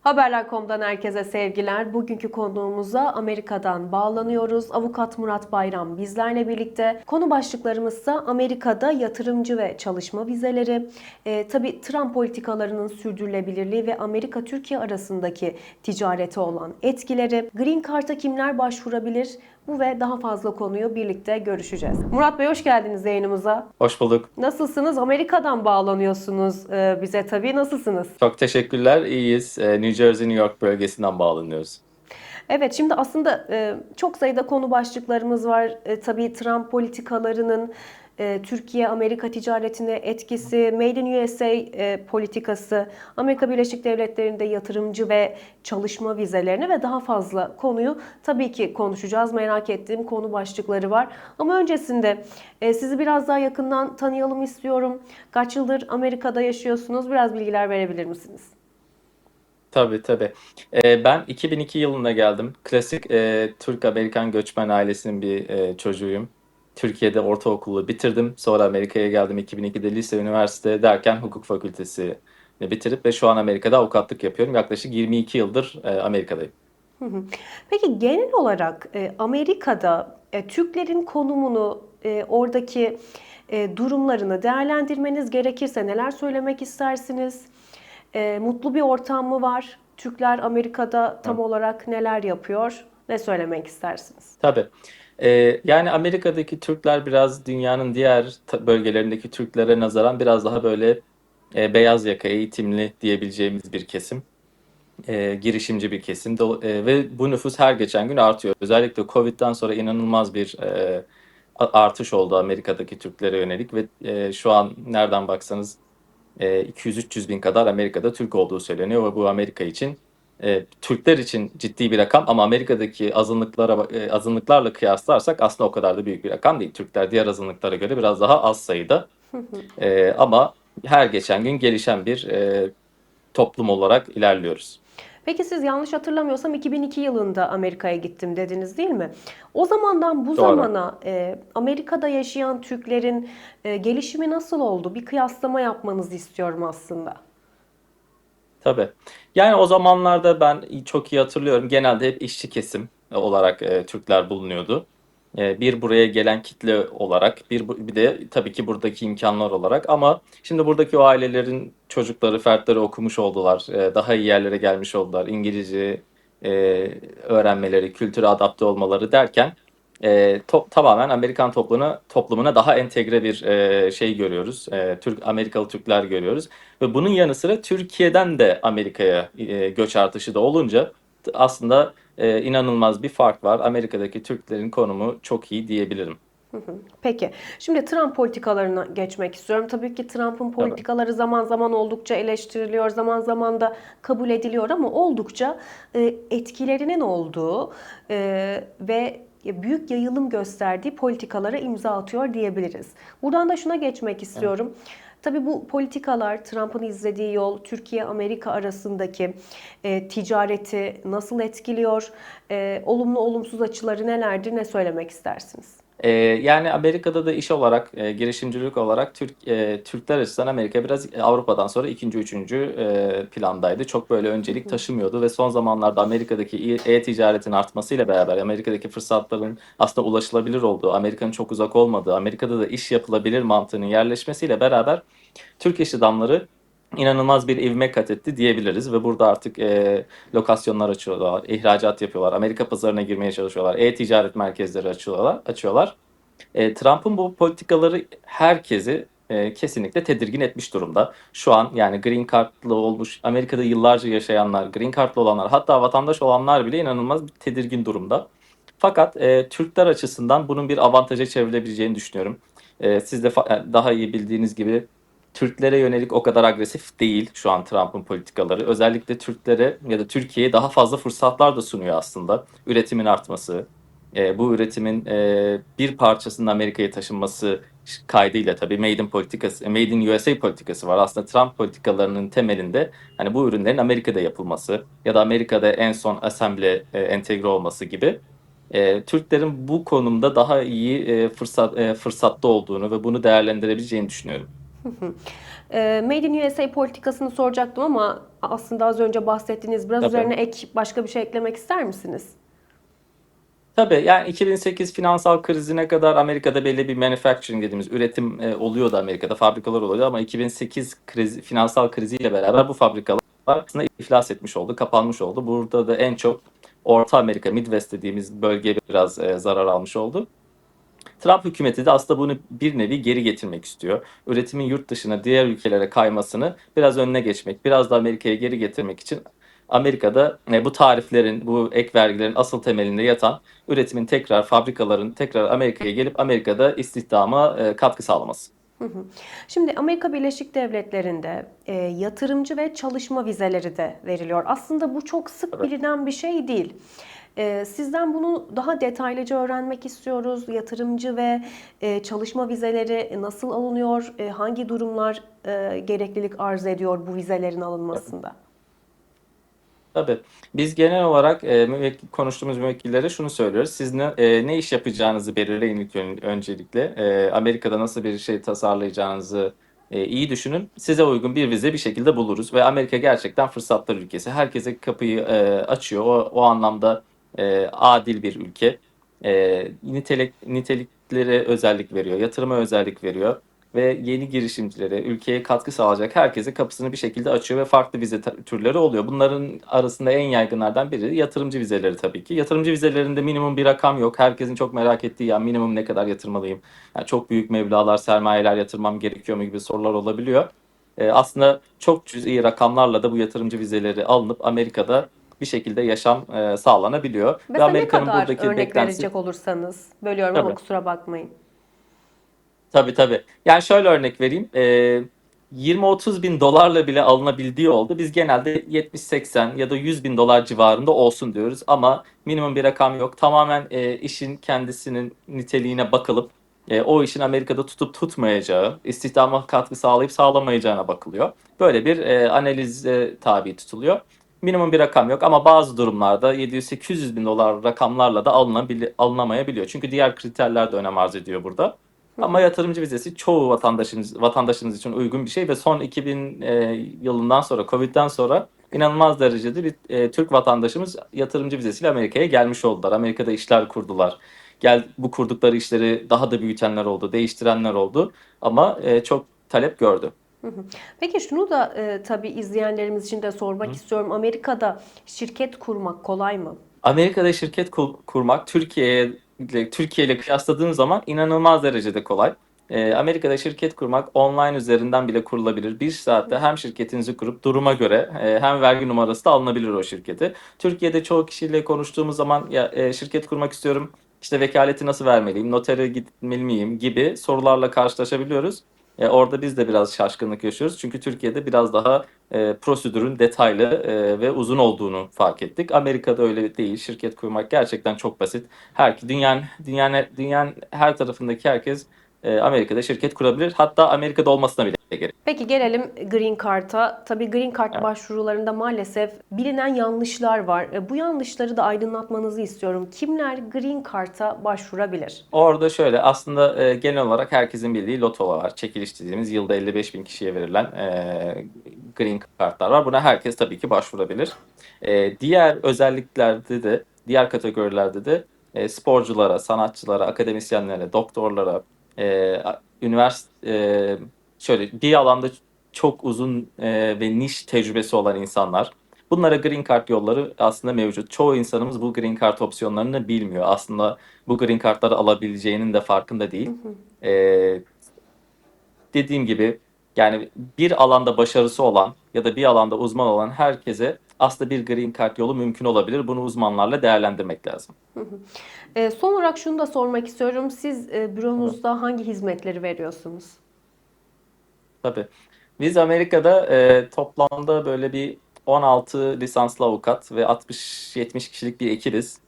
Haberler.com'dan herkese sevgiler. Bugünkü konuğumuza Amerika'dan bağlanıyoruz. Avukat Murat Bayram bizlerle birlikte. Konu başlıklarımızsa Amerika'da yatırımcı ve çalışma vizeleri, e, tabii Trump politikalarının sürdürülebilirliği ve Amerika-Türkiye arasındaki ticarete olan etkileri, Green Card'a kimler başvurabilir? Bu ve daha fazla konuyu birlikte görüşeceğiz. Murat Bey hoş geldiniz yayınımıza. Hoş bulduk. Nasılsınız? Amerika'dan bağlanıyorsunuz e, bize tabii. Nasılsınız? Çok teşekkürler. İyiyiz. Ee, New Jersey, New York bölgesinden bağlanıyoruz. Evet şimdi aslında e, çok sayıda konu başlıklarımız var. E, tabii Trump politikalarının e, Türkiye-Amerika ticaretine etkisi, Made in USA e, politikası, Amerika Birleşik Devletleri'nde yatırımcı ve çalışma vizelerini ve daha fazla konuyu tabii ki konuşacağız. Merak ettiğim konu başlıkları var. Ama öncesinde e, sizi biraz daha yakından tanıyalım istiyorum. Kaç yıldır Amerika'da yaşıyorsunuz? Biraz bilgiler verebilir misiniz? Tabii tabii. Ben 2002 yılında geldim. Klasik Türk-Amerikan göçmen ailesinin bir çocuğuyum. Türkiye'de ortaokulu bitirdim. Sonra Amerika'ya geldim 2002'de lise, üniversite derken hukuk fakültesini bitirip ve şu an Amerika'da avukatlık yapıyorum. Yaklaşık 22 yıldır e, Amerika'dayım. Hı hı. Peki genel olarak e, Amerika'da e, Türklerin konumunu, e, oradaki e, durumlarını değerlendirmeniz gerekirse neler söylemek istersiniz? E, mutlu bir ortam mı var? Türkler Amerika'da tam olarak neler yapıyor? Ne söylemek istersiniz? Tabii. Ee, yani Amerika'daki Türkler biraz dünyanın diğer bölgelerindeki Türklere nazaran biraz daha böyle e, beyaz yaka, eğitimli diyebileceğimiz bir kesim. E, girişimci bir kesim. Do- e, ve bu nüfus her geçen gün artıyor. Özellikle Covid'den sonra inanılmaz bir e, artış oldu Amerika'daki Türklere yönelik ve e, şu an nereden baksanız e, 200-300 bin kadar Amerika'da Türk olduğu söyleniyor ve bu Amerika için e, Türkler için ciddi bir rakam ama Amerika'daki azınlıklara e, azınlıklarla kıyaslarsak aslında o kadar da büyük bir rakam değil. Türkler diğer azınlıklara göre biraz daha az sayıda E, ama her geçen gün gelişen bir e, toplum olarak ilerliyoruz. Peki siz yanlış hatırlamıyorsam 2002 yılında Amerika'ya gittim dediniz değil mi? O zamandan bu Doğru. zamana e, Amerika'da yaşayan Türklerin e, gelişimi nasıl oldu? Bir kıyaslama yapmanızı istiyorum aslında. Tabii. Yani o zamanlarda ben çok iyi hatırlıyorum. Genelde hep işçi kesim olarak e, Türkler bulunuyordu. E, bir buraya gelen kitle olarak, bir, bir de tabii ki buradaki imkanlar olarak. Ama şimdi buradaki o ailelerin çocukları, fertleri okumuş oldular. E, daha iyi yerlere gelmiş oldular. İngilizce e, öğrenmeleri, kültüre adapte olmaları derken e, to- tamamen Amerikan toplumuna, toplumuna daha entegre bir e, şey görüyoruz. E, Türk Amerikalı Türkler görüyoruz. Ve bunun yanı sıra Türkiye'den de Amerika'ya e, göç artışı da olunca aslında e, inanılmaz bir fark var. Amerika'daki Türklerin konumu çok iyi diyebilirim. Peki, şimdi Trump politikalarına geçmek istiyorum. Tabii ki Trump'ın politikaları zaman zaman oldukça eleştiriliyor, zaman zaman da kabul ediliyor ama oldukça e, etkilerinin olduğu e, ve büyük yayılım gösterdiği politikalara imza atıyor diyebiliriz. Buradan da şuna geçmek istiyorum. Tabii bu politikalar, Trump'ın izlediği yol, Türkiye-Amerika arasındaki e, ticareti nasıl etkiliyor? E, olumlu olumsuz açıları nelerdir? Ne söylemek istersiniz? E, yani Amerika'da da iş olarak, e, girişimcilik olarak Türk e, Türkler açısından Amerika biraz Avrupa'dan sonra ikinci, üçüncü e, plandaydı. Çok böyle öncelik taşımıyordu ve son zamanlarda Amerika'daki e- e-ticaretin artmasıyla beraber Amerika'daki fırsatların aslında ulaşılabilir olduğu, Amerika'nın çok uzak olmadığı, Amerika'da da iş yapılabilir mantığının yerleşmesiyle beraber Türk iş adamları inanılmaz bir ivme kat etti diyebiliriz ve burada artık e, lokasyonlar açıyorlar, ihracat yapıyorlar, Amerika pazarına girmeye çalışıyorlar, e-ticaret merkezleri açıyorlar, açıyorlar. E, Trump'ın bu politikaları herkesi e, kesinlikle tedirgin etmiş durumda. Şu an yani green card'lı olmuş, Amerika'da yıllarca yaşayanlar, green card'lı olanlar, hatta vatandaş olanlar bile inanılmaz bir tedirgin durumda. Fakat e, Türkler açısından bunun bir avantaja çevrilebileceğini düşünüyorum. E, siz de fa- daha iyi bildiğiniz gibi Türklere yönelik o kadar agresif değil şu an Trump'ın politikaları. Özellikle Türklere ya da Türkiye'ye daha fazla fırsatlar da sunuyor aslında. Üretimin artması, e, bu üretimin e, bir parçasının Amerika'ya taşınması kaydıyla tabii Made in politikası, Made in USA politikası var. Aslında Trump politikalarının temelinde hani bu ürünlerin Amerika'da yapılması ya da Amerika'da en son assemble e, entegre olması gibi e, Türklerin bu konumda daha iyi e, fırsat e, fırsatta olduğunu ve bunu değerlendirebileceğini düşünüyorum. Ee, Made in USA politikasını soracaktım ama aslında az önce bahsettiğiniz biraz Tabii. üzerine ek başka bir şey eklemek ister misiniz? Tabii yani 2008 finansal krizine kadar Amerika'da belli bir manufacturing dediğimiz üretim e, oluyordu Amerika'da fabrikalar oluyordu ama 2008 kriz, finansal kriziyle beraber bu fabrikalar aslında iflas etmiş oldu, kapanmış oldu. Burada da en çok Orta Amerika, Midwest dediğimiz bölge biraz e, zarar almış oldu. Trump hükümeti de aslında bunu bir nevi geri getirmek istiyor. Üretimin yurt dışına, diğer ülkelere kaymasını biraz önüne geçmek, biraz da Amerika'ya geri getirmek için Amerika'da e, bu tariflerin, bu ek vergilerin asıl temelinde yatan üretimin tekrar, fabrikaların tekrar Amerika'ya gelip Amerika'da istihdama e, katkı sağlaması. Şimdi Amerika Birleşik Devletleri'nde e, yatırımcı ve çalışma vizeleri de veriliyor. Aslında bu çok sık Evet. bilinen bir şey değil. E, sizden bunu daha detaylıca öğrenmek istiyoruz. Yatırımcı ve e, çalışma vizeleri nasıl alınıyor? E, hangi durumlar e, gereklilik arz ediyor bu vizelerin alınmasında? Tabii. Biz genel olarak konuştuğumuz müvekkillere şunu söylüyoruz. Siz ne, ne iş yapacağınızı belirleyin öncelikle. Amerika'da nasıl bir şey tasarlayacağınızı iyi düşünün. Size uygun bir vize bir şekilde buluruz. Ve Amerika gerçekten fırsatlar ülkesi. Herkese kapıyı açıyor. O, o anlamda e, adil bir ülke. E, nitelik, niteliklere özellik veriyor. Yatırıma özellik veriyor. Ve yeni girişimcilere, ülkeye katkı sağlayacak herkese kapısını bir şekilde açıyor ve farklı vize türleri oluyor. Bunların arasında en yaygınlardan biri yatırımcı vizeleri tabii ki. Yatırımcı vizelerinde minimum bir rakam yok. Herkesin çok merak ettiği ya minimum ne kadar yatırmalıyım? Yani çok büyük meblağlar, sermayeler yatırmam gerekiyor mu gibi sorular olabiliyor. Ee, aslında çok cüzi rakamlarla da bu yatırımcı vizeleri alınıp Amerika'da bir şekilde yaşam e, sağlanabiliyor. Ve Mesela ne Amerika'nın kadar buradaki örnek beklentisi verecek olursanız? Bölüyorum ama Tabii. kusura bakmayın. Tabii tabii. Yani şöyle örnek vereyim. Ee, 20-30 bin dolarla bile alınabildiği oldu. Biz genelde 70-80 ya da 100 bin dolar civarında olsun diyoruz. Ama minimum bir rakam yok. Tamamen e, işin kendisinin niteliğine bakılıp e, o işin Amerika'da tutup tutmayacağı, istihdama katkı sağlayıp sağlamayacağına bakılıyor. Böyle bir e, analize tabi tutuluyor. Minimum bir rakam yok ama bazı durumlarda 700-800 bin dolar rakamlarla da alınabili- alınamayabiliyor. Çünkü diğer kriterler de önem arz ediyor burada. Ama yatırımcı vizesi çoğu vatandaşımız vatandaşımız için uygun bir şey ve son 2000 e, yılından sonra Covid'den sonra inanılmaz derecede bir e, Türk vatandaşımız yatırımcı vizesiyle Amerika'ya gelmiş oldular. Amerika'da işler kurdular. Gel bu kurdukları işleri daha da büyütenler oldu, değiştirenler oldu ama e, çok talep gördü. Peki şunu da e, tabii izleyenlerimiz için de sormak istiyorum. Amerika'da şirket kurmak kolay mı? Amerika'da şirket kur- kurmak Türkiye ile Türkiye ile kıyasladığım zaman inanılmaz derecede kolay. Ee, Amerika'da şirket kurmak online üzerinden bile kurulabilir. Bir saatte hem şirketinizi kurup duruma göre e, hem vergi numarası da alınabilir o şirketi. Türkiye'de çoğu kişiyle konuştuğumuz zaman ya e, şirket kurmak istiyorum. İşte vekaleti nasıl vermeliyim, notere gitmeli miyim gibi sorularla karşılaşabiliyoruz. E, orada biz de biraz şaşkınlık yaşıyoruz. Çünkü Türkiye'de biraz daha e, prosedürün detaylı e, ve uzun olduğunu fark ettik. Amerika'da öyle değil. Şirket kurmak gerçekten çok basit. Her dünyanın dünyanın dünyanın her tarafındaki herkes e, Amerika'da şirket kurabilir. Hatta Amerika'da olmasına bile gerek. Peki gelelim Green Card'a. Tabii Green Card Evet. başvurularında maalesef bilinen yanlışlar var. E, Bu yanlışları da aydınlatmanızı istiyorum. Kimler Green Card'a başvurabilir? Orada şöyle aslında e, genel olarak herkesin bildiği loto var. Çekiliş dediğimiz yılda 55 bin kişiye verilen e, green cardlar var. Buna herkes tabii ki başvurabilir. Diğer özelliklerde de, diğer kategorilerde de e, sporculara, sanatçılara, akademisyenlere, doktorlara, e, üniversite e, şöyle bir alanda çok uzun e, ve niş tecrübesi olan insanlar. Bunlara green card yolları aslında mevcut. Çoğu insanımız bu green card opsiyonlarını bilmiyor. Aslında bu green cardları alabileceğinin de farkında değil. Ee, dediğim gibi yani bir alanda başarısı olan ya da bir alanda uzman olan herkese aslında bir green card yolu mümkün olabilir. Bunu uzmanlarla değerlendirmek lazım. E, Son olarak şunu da sormak istiyorum. Siz e, büronuzda hangi hizmetleri veriyorsunuz? Tabii. Biz Amerika'da e, toplamda böyle bir 16 lisanslı avukat ve 60-70 kişilik bir ekibiz.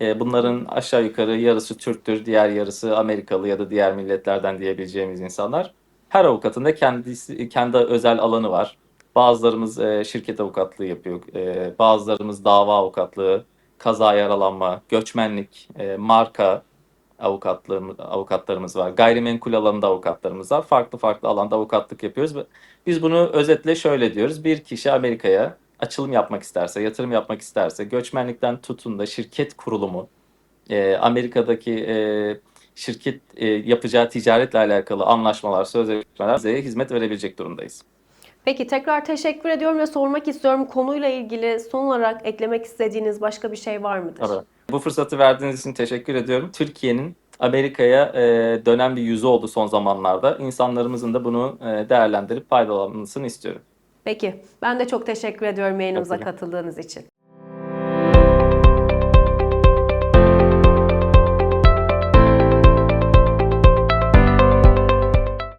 E, bunların aşağı yukarı yarısı Türktür, diğer yarısı Amerikalı ya da diğer milletlerden diyebileceğimiz insanlar. Her avukatın da kendisi kendi özel alanı var. Bazılarımız e, şirket avukatlığı yapıyor, e, bazılarımız dava avukatlığı, kaza yaralanma, göçmenlik, e, marka, avukatlığımız, avukatlarımız var. Gayrimenkul alanında avukatlarımız var. Farklı farklı alanda avukatlık yapıyoruz. Biz bunu özetle şöyle diyoruz. Bir kişi Amerika'ya açılım yapmak isterse, yatırım yapmak isterse, göçmenlikten tutun da şirket kurulumu, e, Amerika'daki e, şirket e, yapacağı ticaretle alakalı anlaşmalar, sözleşmeler bize hizmet verebilecek durumdayız. Peki tekrar teşekkür ediyorum ve sormak istiyorum konuyla ilgili son olarak eklemek istediğiniz başka bir şey var mıdır? Tabii. Bu fırsatı verdiğiniz için teşekkür ediyorum. Türkiye'nin Amerika'ya e, dönen bir yüzü oldu son zamanlarda. İnsanlarımızın da bunu e, değerlendirip faydalanmasını istiyorum. Peki ben de çok teşekkür ediyorum yayınımıza katıldığınız için.